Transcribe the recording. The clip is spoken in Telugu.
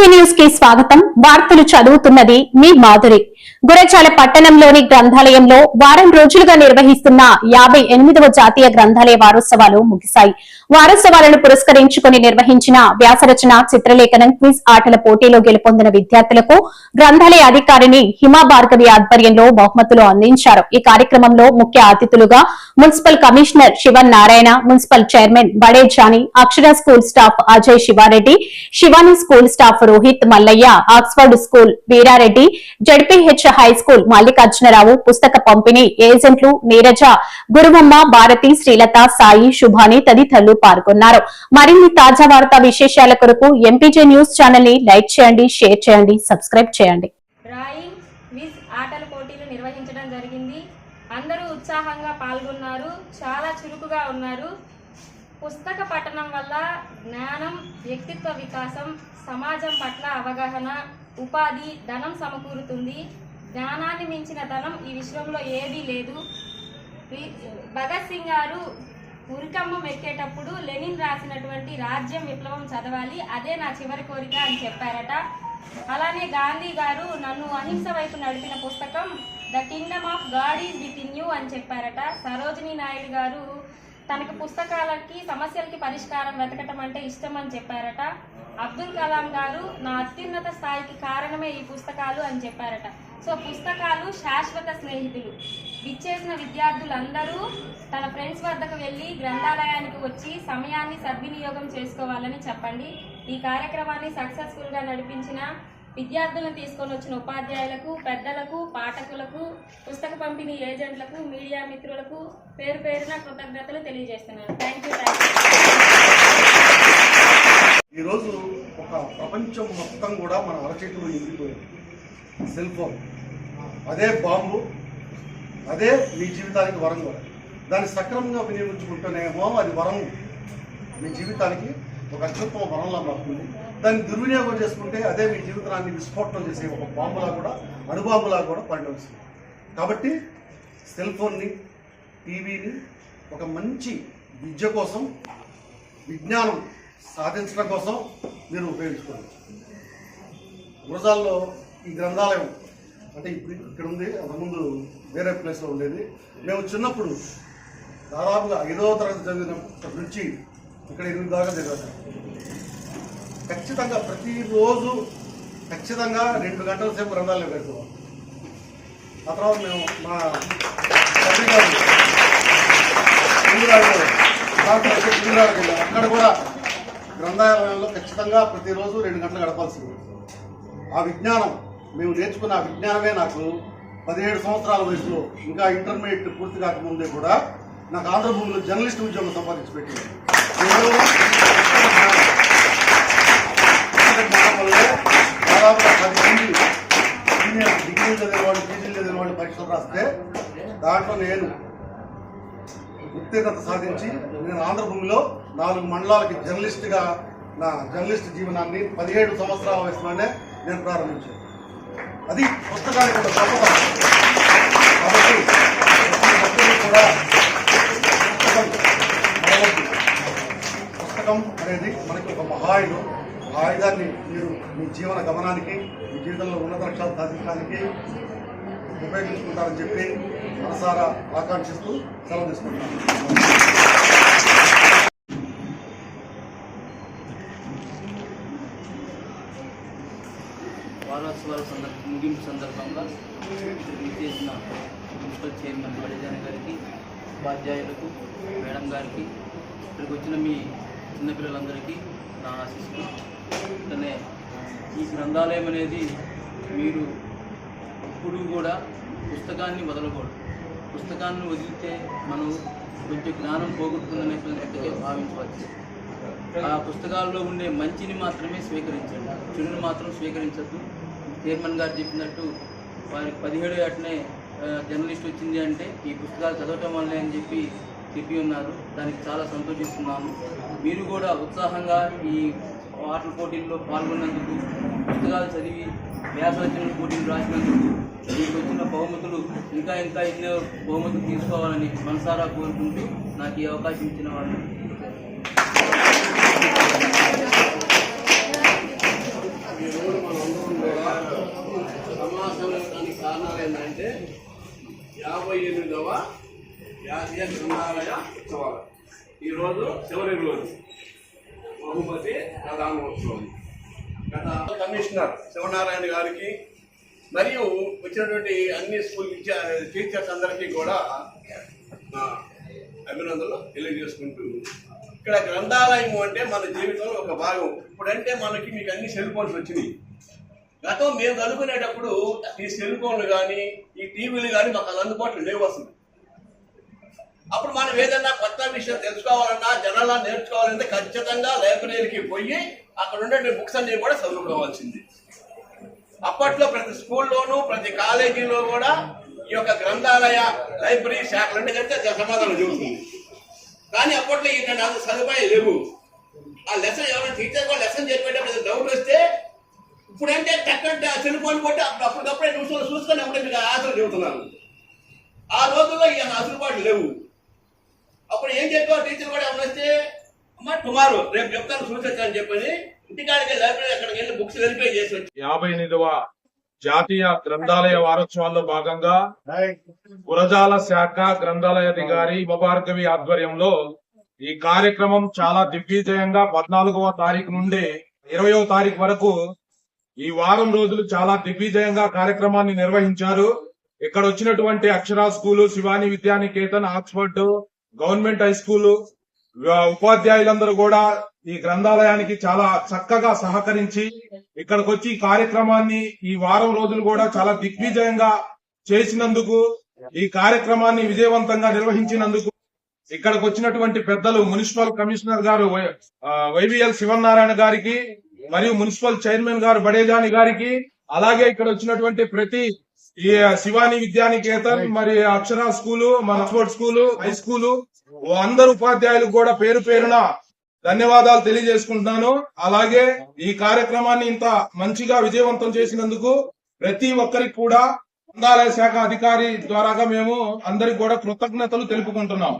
న్యూస్కి స్వాగతం. వార్తలు చదువుతున్నది మీ మాధురి. గురజాల పట్టణంలోని గ్రంథాలయంలో వారం రోజులుగా నిర్వహిస్తున్న యాభై ఎనిమిదవ జాతీయ గ్రంథాలయ వారోత్సవాలు ముగిశాయి. వారోత్సవాలను పురస్కరించుకుని నిర్వహించిన వ్యాసరచన చిత్రలేఖనం క్విజ్ ఆటల పోటీలో గెలుపొందిన విద్యార్థులకు గ్రంథాలయ అధికారిని హిమా భార్గవి ఆధ్వర్యంలో బహుమతులు అందించారు. ఈ కార్యక్రమంలో ముఖ్య అతిథులుగా municipal commissioner Sivan Narayana municipal chairman Badejani Akshara school staff Ajay Sivareddy Shivani school staff Rohit Mallaiah Oxford school Veerareddy ZPH high school Mallikarjunarao పుస్తక పంపిణీ ఏజెంట్లు నీరజ గురువమ్మ భారతి శ్రీలత సాయి శుభాని తదితరులు పాల్గొన్నారు. మరిన్ని తాజా వార్తా విశేషాల కొరకు ఎంపీజే న్యూస్ ఛానల్ని లైక్ చేయండి షేర్ చేయండి సబ్స్క్రైబ్ చేయండి. డ్రాయింగ్ క్విజ్ ఆటల పోటీలు నిర్వహించడం జరిగింది. అందరూ ఉత్సాహంగా పాల్గొన్నారు చాలా చురుకుగా ఉన్నారు. పుస్తక పఠనం వల్ల జ్ఞానం వ్యక్తిత్వ వికాసం సమాజం పట్ల అవగాహన ఉపాధి ధనం సమకూరుతుంది. జ్ఞానాన్ని మించిన ధనం ఈ విశ్వంలో ఏదీ లేదు. భగత్ సింగ్ గారు ఉరికమ్మం ఎక్కేటప్పుడు లెనిన్ రాసినటువంటి రాజ్యం విప్లవం చదవాలి అదే నా చివరి కోరిక అని చెప్పారట. అలానే గాంధీ గారు నన్ను అహింస వైపు నడిపిన పుస్తకం the kingdom of God is within you అని చెప్పారట. సరోజిని నాయుడు గారు తనకు పుస్తకాలకి సమస్యలకి పరిష్కారం వెతకటం అంటే ఇష్టం అని చెప్పారట. అబ్దుల్ కలాం గారు నా అత్యున్నత స్థాయికి కారణమే ఈ పుస్తకాలు అని చెప్పారట. సో పుస్తకాలు శాశ్వత స్నేహితులు. విచ్చేసిన విద్యార్థులందరూ తన ఫ్రెండ్స్ వద్దకు వెళ్ళి గ్రంథాలయానికి వచ్చి సమయాన్ని సద్వినియోగం చేసుకోవాలని చెప్పండి. ఈ కార్యక్రమాన్ని సక్సెస్ఫుల్గా నడిపించిన విద్యార్థులను తీసుకొని వచ్చిన ఉపాధ్యాయులకు పెద్దలకు పాఠకులకు పుస్తక పంపిణీ ఏజెంట్లకు మీడియా మిత్రులకు పేరు పేరున కృతజ్ఞతలు తెలియజేస్తున్నాను. థ్యాంక్ యూ థ్యాంక్ యూ ఈరోజు ఒక ప్రపంచం మొత్తం కూడా మన అరచేతిలో నిండిపోయింది సెల్ ఫోన్ అదే బాంబు. అదే మీ జీవితానికి వరం కూడా. దాన్ని సక్రమంగా వినియోగించుకుంటేనేమో అది వరం. మీ జీవితానికి ఒక అత్యుత్తమ వరంలా మారుతుంది. దాన్ని దుర్వినియోగం చేసుకుంటే అదే మీ జీవితాన్ని విస్ఫోటనం చేసే ఒక బాంబులా కూడా అణుబాంబులా కూడా పరిణమిస్తుంది. కాబట్టి సెల్ ఫోన్ని టీవీని ఒక మంచి విద్య కోసం విజ్ఞానం సాధించడం కోసం మీరు ఉపయోగించుకోవచ్చు గురజాల్లో ఈ గ్రంథాలయం అంటే ఇప్పుడు ఇక్కడ ఉంది అంతకుముందు వేరే ప్లేస్లో ఉండేది. మేము చిన్నప్పుడు దాదాపుగా ఐదవ తరగతి చదివినప్పటి నుంచి ఇక్కడ ఎనిమిది దాకా చదివాను. ఖచ్చితంగా ప్రతిరోజు ఖచ్చితంగా రెండు గంటల సేపు గ్రంథాలయం పెట్టుకోవాలి. ఆ తర్వాత మేము మా తండ్రి గారు డాక్టర్ వెళ్ళాం. అక్కడ కూడా గ్రంథాలయంలో ఖచ్చితంగా ప్రతిరోజు రెండు గంటలు గడపాల్సింది. ఆ విజ్ఞానం మేము నేర్చుకున్న ఆ విజ్ఞానమే నాకు పదిహేడు సంవత్సరాల వయసులో ఇంకా ఇంటర్మీడియట్ పూర్తి కాకముందే కూడా నాకు ఆంధ్రభూమిలో జర్నలిస్ట్ ఉద్యోగం సంపాదించి పెట్టింది. కేవలం పుస్తక పది మంది డిగ్రీలు చదివిన వాళ్ళు పీజీలు చదివిన వాళ్ళు పరీక్షలు రాస్తే దాంట్లో నేను ఉత్తీర్ణత సాధించి నేను ఆంధ్రభూమిలో నాలుగు మండలాలకి జర్నలిస్ట్గా నా జర్నలిస్ట్ జీవనాన్ని పదిహేడు సంవత్సరాల వయసులోనే నేను ప్రారంభించాను. అది పుస్తకానికి ఒక గొప్పతనం కాబట్టి కూడా పుస్తకం పుస్తకం అనేది మనకి ఒక మహాయుడు ఆయుధాన్ని మీరు మీ జీవన గమనానికి మీ జీవితంలో ఉన్నత లక్ష్యాలు సాధించడానికి ఉపయోగించుకుంటారని చెప్పి మనసారా ఆకాంక్షిస్తూ సెలవు తీసుకుంటాను వారోత్సవాల సందర్భ ముగింపు సందర్భంగా చేసిన మున్సిపల్ చైర్మన్ బడిజాన్ గారికి ఉపాధ్యాయులకు మేడం గారికి ఇక్కడికి వచ్చిన మీ చిన్నపిల్లలందరికీ నా ఆశిస్తూ అట్లనే ఈ గ్రంథాలయం అనేది మీరు ఇప్పుడు కూడా పుస్తకాన్ని వదలకూడదు. పుస్తకాన్ని వదిలితే మనం కొంచెం జ్ఞానం పోగొట్టుకుందనేటువంటి భావించవచ్చు. ఆ పుస్తకాల్లో ఉండే మంచిని మాత్రమే స్వీకరించండి. చెడుని మాత్రం స్వీకరించద్దు. చైర్మన్ గారు చెప్పినట్టు వారికి పదిహేడు అటునే జర్నలిస్ట్ వచ్చింది అంటే ఈ పుస్తకాలు చదవటం వల్లే అని చెప్పి చెప్పి ఉన్నారు. దానికి చాలా సంతోషిస్తున్నాను మీరు కూడా ఉత్సాహంగా ఈ ఆటల పోటీల్లో పాల్గొన్నందుకు పుస్తకాలు చదివి వ్యాసరచన పోటీలు రాసినందుకు మీకు వచ్చిన బహుమతులు ఇంకా ఇంకా ఎన్నో బహుమతులు తీసుకోవాలని మనసారా కోరుకుంటూ నాకు ఈ అవకాశం ఇచ్చిన వాళ్ళు. సమాజానికి కారణాలు ఏంటంటే యాభై ఎనిమిదవ జాతీయ గ్రంథాలయ ఉత్సవాలు. ఈరోజు చివరి రోజు. బహుమతి ప్రధానోత్సవం. గత కమిషనర్ శివనారాయణ గారికి మరియు వచ్చినటువంటి అన్ని స్కూల్ టీచర్స్ అందరికీ కూడా అభినందనలు తెలియజేసుకుంటూ ఇక్కడ గ్రంథాలయం అంటే మన జీవితంలో ఒక భాగం. ఇప్పుడంటే మనకి మీకు అన్ని సెల్ ఫోన్స్ వచ్చినాయి. గతం మేము చదువుకునేటప్పుడు ఈ సెల్ ఫోన్లు కానీ ఈ టీవీలు కానీ మాకు అందుబాటులో లేవు అసలు. అప్పుడు మనం ఏదైనా కొత్త విషయం తెలుసుకోవాలన్నా జనాలా నేర్చుకోవాలంటే ఖచ్చితంగా లైబ్రరీకి పోయి అక్కడ ఉండే బుక్స్ అన్ని కూడా చదువుకోవాల్సింది. అప్పట్లో ప్రతి స్కూల్లోనూ ప్రతి కాలేజీలో కూడా ఈ యొక్క గ్రంథాలయ లైబ్రరీ శాఖలు అంటే కనుక సమాధానం చెబుతుంది. కానీ అప్పట్లో ఈ నాకు సదుపాయం లేవు. ఆ లెసన్ ఎవరైనా టీచర్ కూడా లెసన్ చెప్పేటప్పుడు డౌట్ వస్తే ఇప్పుడంటే టక్కంటే ఆ కొట్టి అప్పుడు అప్పటికప్పుడే నిమిషంలో చూసుకొని అప్పుడే మీకు ఆశలు చెబుతున్నాను ఆ రోజుల్లో ఈ అసలుబాటు లేవు. అప్పుడు ఏం చెప్పావు టీచర్ కూడా ఏమైనా వస్తే అమ్మ టుమారో రేపు చెప్తాను చూసొచ్చా అని చెప్పని ఇంటికాడికి లైబ్రరీ అక్కడికి వెళ్ళి బుక్స్ వెరిఫై చేసి వచ్చి. యాభై ఎనిమిదవ జాతీయ గ్రంథాలయ వారోత్సవాల్లో భాగంగా గురజాల శాఖ గ్రంథాలయాధికారి ఉపభార్గవి ఆధ్వర్యంలో ఈ కార్యక్రమం చాలా దిగ్విజయంగా పద్నాలుగవ తారీఖు నుండి ఇరవయవ తారీఖు వరకు ఈ వారం రోజులు చాలా దిగ్విజయంగా కార్యక్రమాన్ని నిర్వహించారు. ఇక్కడ వచ్చినటువంటి Akshara school Shivani Vidyaniketan Oxford government high school ఉపాధ్యాయులందరూ కూడా ఈ గ్రంథాలయానికి చాలా చక్కగా సహకరించి ఇక్కడికి వచ్చి ఈ కార్యక్రమాన్ని ఈ వారం రోజులు కూడా చాలా దిగ్విజయంగా చేసినందుకు ఈ కార్యక్రమాన్ని విజయవంతంగా నిర్వహించినందుకు ఇక్కడికి వచ్చినటువంటి పెద్దలు మున్సిపల్ కమిషనర్ గారు వైవిఎల్ శివనారాయణ గారికి మరియు మున్సిపల్ చైర్మన్ గారు బడేజాని గారికి అలాగే ఇక్కడ వచ్చినటువంటి ప్రతి ఈ శివాని విద్యానికేతన్ మరి అక్షరా స్కూలు మన ఆక్స్ఫర్డ్ స్కూలు హై స్కూలు అందరు ఉపాధ్యాయులకు కూడా పేరు పేరున ధన్యవాదాలు తెలియజేసుకుంటున్నాను. అలాగే ఈ కార్యక్రమాన్ని ఇంత మంచిగా విజయవంతం చేసినందుకు ప్రతి ఒక్కరికి కూడా గ్రంథాలయ శాఖ అధికారి ద్వారాగా మేము అందరికి కూడా కృతజ్ఞతలు తెలుపుకుంటున్నాం.